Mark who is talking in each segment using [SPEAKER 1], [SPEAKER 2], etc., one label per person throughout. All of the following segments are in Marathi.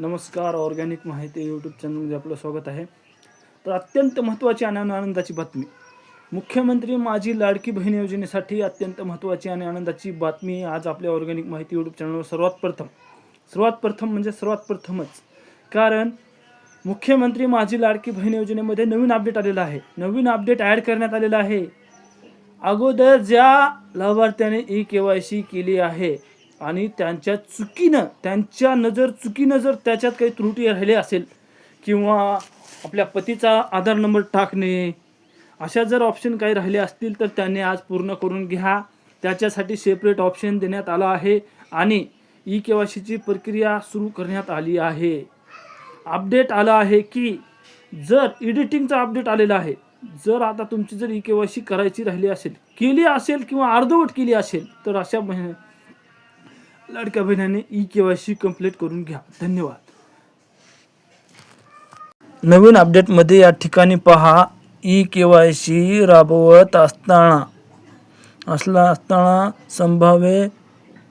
[SPEAKER 1] नमस्कार ऑर्गॅनिक माहिती यूट्यूब चॅनलमध्ये आपलं स्वागत आहे. तर अत्यंत महत्त्वाची आणि आनंदाची बातमी. मुख्यमंत्री माझी लाडकी बहीण योजनेसाठी अत्यंत महत्त्वाची आणि आनंदाची बातमी आज आपल्या ऑर्गॅनिक माहिती यूट्यूब चॅनलवर सर्वात प्रथम. सर्वात प्रथम म्हणजे सर्वात प्रथमच. कारण मुख्यमंत्री माझी लाडकी बहीण योजनेमध्ये नवीन अपडेट आलेला आहे. नवीन अपडेट ॲड करण्यात आलेलं आहे. अगोदर ज्या लाभार्थ्याने ई के वाय सी केली आहे आणि त्यांच्या चुकीनं त्यांच्या नजर चुकीनं जर त्याच्यात काही त्रुटी राहिली असेल किंवा आपल्या पतीचा आधार नंबर टाकणे अशा जर ऑप्शन काही राहिले असतील तर त्यांनी आज पूर्ण करून घ्या. त्याच्यासाठी सेपरेट ऑप्शन देण्यात आला आहे आणि ई के वाय सीची प्रक्रिया सुरू करण्यात आली आहे. अपडेट आला आहे की जर एडिटिंगचा अपडेट आलेला आहे जर आता तुमची जर ई के वाय सी करायची राहिली असेल केली असेल किंवा अर्धवट केली असेल तर अशा मह लाडक्या बहिणाने E K Y C complete करून घ्या. धन्यवाद. नवीन अपडेटमध्ये या ठिकाणी पहा ई के वाय सी राबवत असताना असला असताना संभाव्य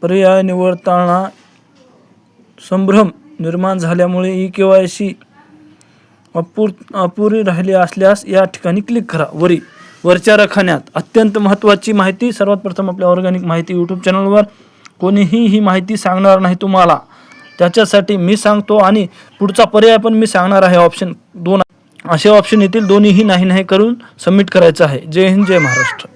[SPEAKER 1] पर्याय निवडताना संभ्रम निर्माण झाल्यामुळे ई के वाय सी अपूर अपुरी राहिली असल्यास या ठिकाणी क्लिक करा. वरी वरच्या रखान्यात अत्यंत महत्त्वाची माहिती सर्वात प्रथम आपल्या ऑर्गॅनिक माहिती यूट्यूब चॅनलवर कोणीही ही माहिती सांगणार नाही तुम्हाला. त्याच्यासाठी मी सांगतो आणि पुढचा पर्याय पण मी सांगणार आहे. ऑप्शन दोन असे ऑप्शन येतील दोन्हीही नाही नाही करून सबमिट करायचं आहे. जय हिंद जय महाराष्ट्र.